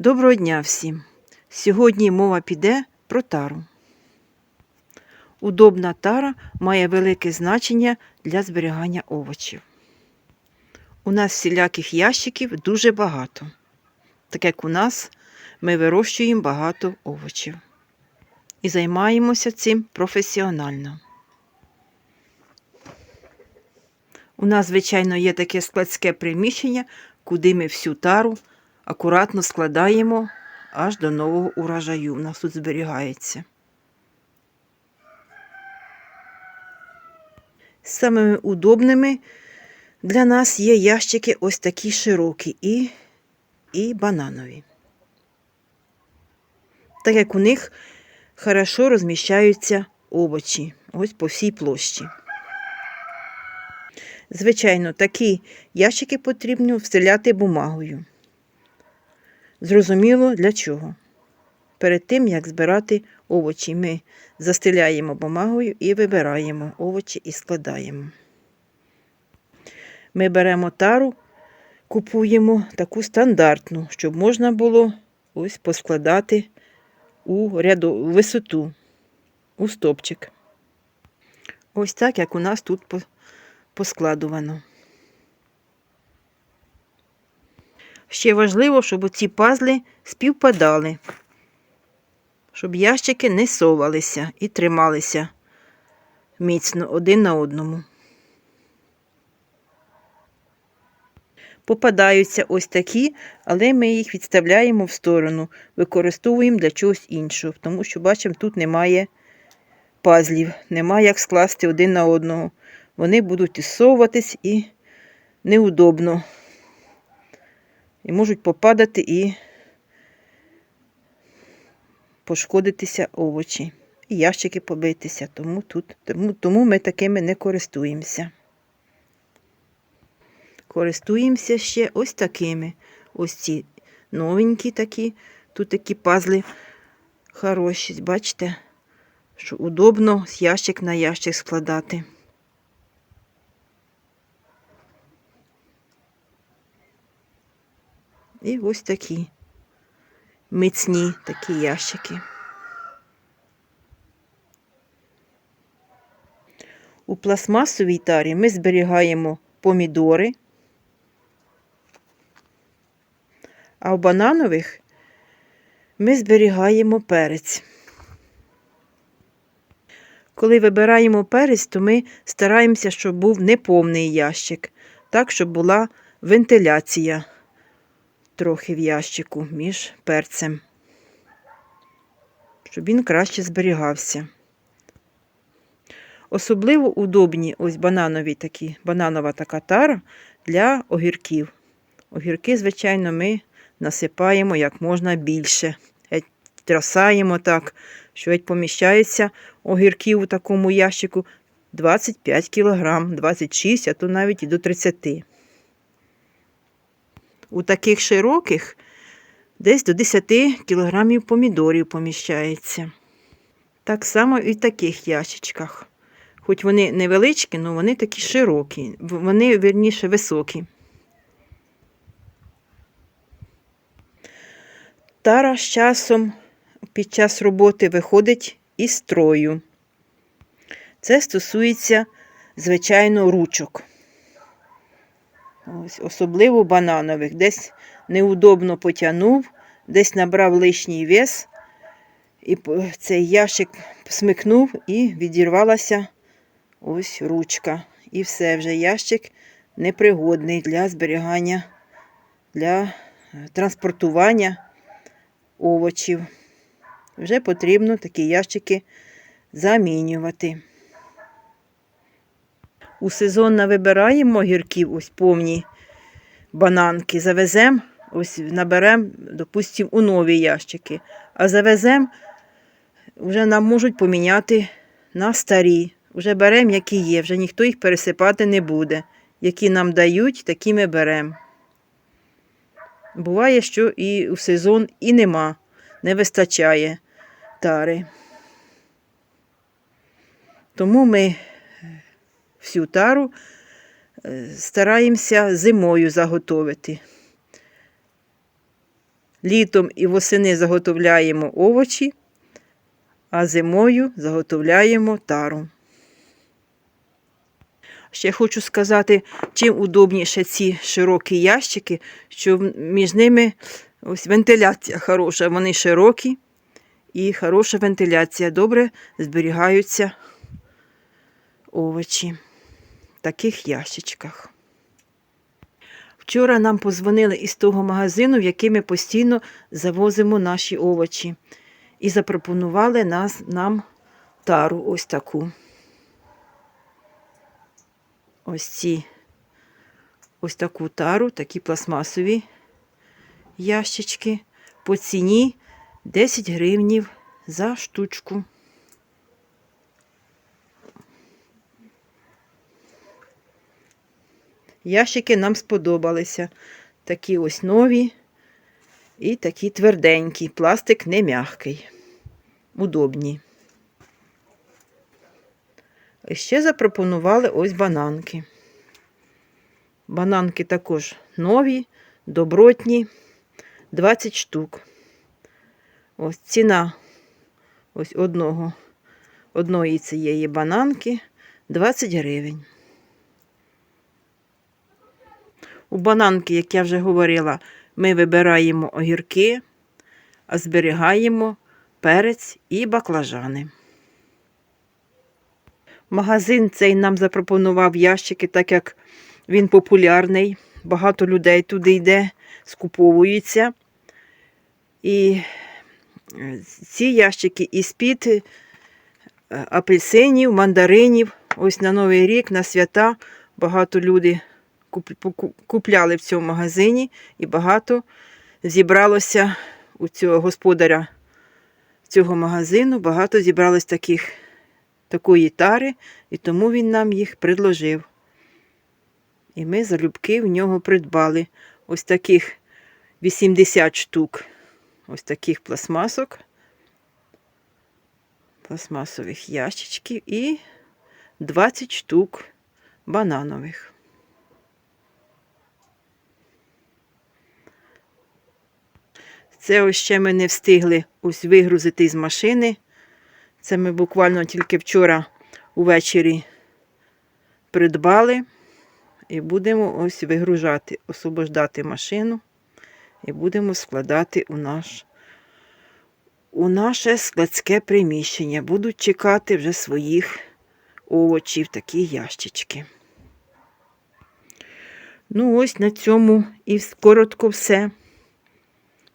Доброго дня всім! Сьогодні мова піде про тару. Удобна тара має велике значення для зберігання овочів. У нас всіляких ящиків дуже багато. Так як у нас ми вирощуємо багато овочів і займаємося цим професіонально. У нас, звичайно, є таке складське приміщення, куди ми всю тару акуратно складаємо аж до нового урожаю. У нас тут зберігається. Самими удобними для нас є ящики ось такі широкі і, і бананові. Так як у них хорошо розміщаються овочі ось по всій площі. Звичайно, такі ящики потрібно встеляти бумагою. Зрозуміло для чого. Перед тим, як збирати овочі, ми застеляємо бумагою і вибираємо овочі і складаємо. Ми беремо тару, купуємо таку стандартну, щоб можна було ось поскладати у ряду, висоту, у стопчик. Ось так, як у нас тут поскладувано. Ще важливо, щоб ці пазли співпадали, щоб ящики не совалися і трималися міцно один на одному. Попадаються ось такі, але ми їх відставляємо в сторону, використовуємо для чогось іншого, тому що, бачимо, тут немає пазлів, немає як скласти один на одного. Вони будуть ісовуватись і неудобно і можуть попадати і пошкодитися овочі. І ящики побитися, тому тут, тому, тому ми такими не користуємося. Користуємося ще ось такими. Ось ці новенькі такі, тут такі пазли хороші, бачите, що удобно з ящик на ящик складати. І ось такі міцні такі ящики. У пластмасовій тарі ми зберігаємо помідори, а в бананових ми зберігаємо перець. Коли вибираємо перець, то ми стараємося, щоб був неповний ящик, так, щоб була вентиляція трохи в ящику між перцем, щоб він краще зберігався. Особливо удобні ось бананові такі, бананова така тара для огірків. Огірки, звичайно, ми насипаємо як можна більше. Трасаємо так, що геть поміщається огірків у такому ящику 25 кг, 26, а то навіть і до 30 у таких широких десь до 10 кілограмів помідорів поміщається. Так само і в таких ящичках. Хоч вони невеличкі, але вони такі широкі, вони, верніше, високі. Тара з часом під час роботи виходить із строю. Це стосується, звичайно, ручок. Ось, Особливо бананових. Десь неудобно потягнув, десь набрав лишній вес, і цей ящик смикнув і відірвалася ось ручка. І все, вже ящик непригодний для зберігання, для е, транспортування овочів. Вже потрібно такі ящики замінювати. У сезон навибираємо гірків, ось повні бананки, завеземо, ось наберемо, допустимо, у нові ящики. А завеземо, вже нам можуть поміняти на старі. Вже беремо, які є, вже ніхто їх пересипати не буде. Які нам дають, такі ми беремо. Буває, що і у сезон і нема, не вистачає тари. Тому ми всю тару е, стараємося зимою заготовити. літом і восени заготовляємо овочі, а зимою заготовляємо тару. Ще хочу сказати, чим удобніше ці широкі ящики, що між ними ось вентиляція хороша. Вони широкі і хороша вентиляція. Добре зберігаються овочі таких ящичках. Вчора нам позвонили із того магазину, в який ми постійно завозимо наші овочі, і запропонували нас, нам тару ось таку. Ось ці ось таку тару, такі пластмасові ящички по ціні 10 гривнів за штучку. Ящики нам сподобалися. Такі ось нові і такі тверденькі. Пластик не м'який. Удобні. І ще запропонували ось бананки. Бананки також нові, добротні, 20 штук. Ось ціна ось одного, одної цієї бананки 20 гривень. У бананки, як я вже говорила, ми вибираємо огірки, а зберігаємо перець і баклажани. Магазин цей нам запропонував ящики, так як він популярний. Багато людей туди йде, скуповується. І е, ці ящики із-під е, апельсинів, мандаринів. Ось на Новий рік, на свята багато поку- купляли в цьому магазині, і багато зібралося у цього господаря цього магазину, багато зібралось таких, такої тари, і тому він нам їх предложив. І ми залюбки в нього придбали ось таких 80 штук, ось таких пластмасок, пластмасових ящичків і 20 штук бананових. Це ось ще ми не встигли ось вигрузити з машини. Це ми буквально тільки вчора увечері придбали. І будемо ось вигружати, освобождати машину. І будемо складати у наш у наше складське приміщення. Будуть чекати вже своїх овочів, такі ящички. Ну, ось на цьому і коротко все.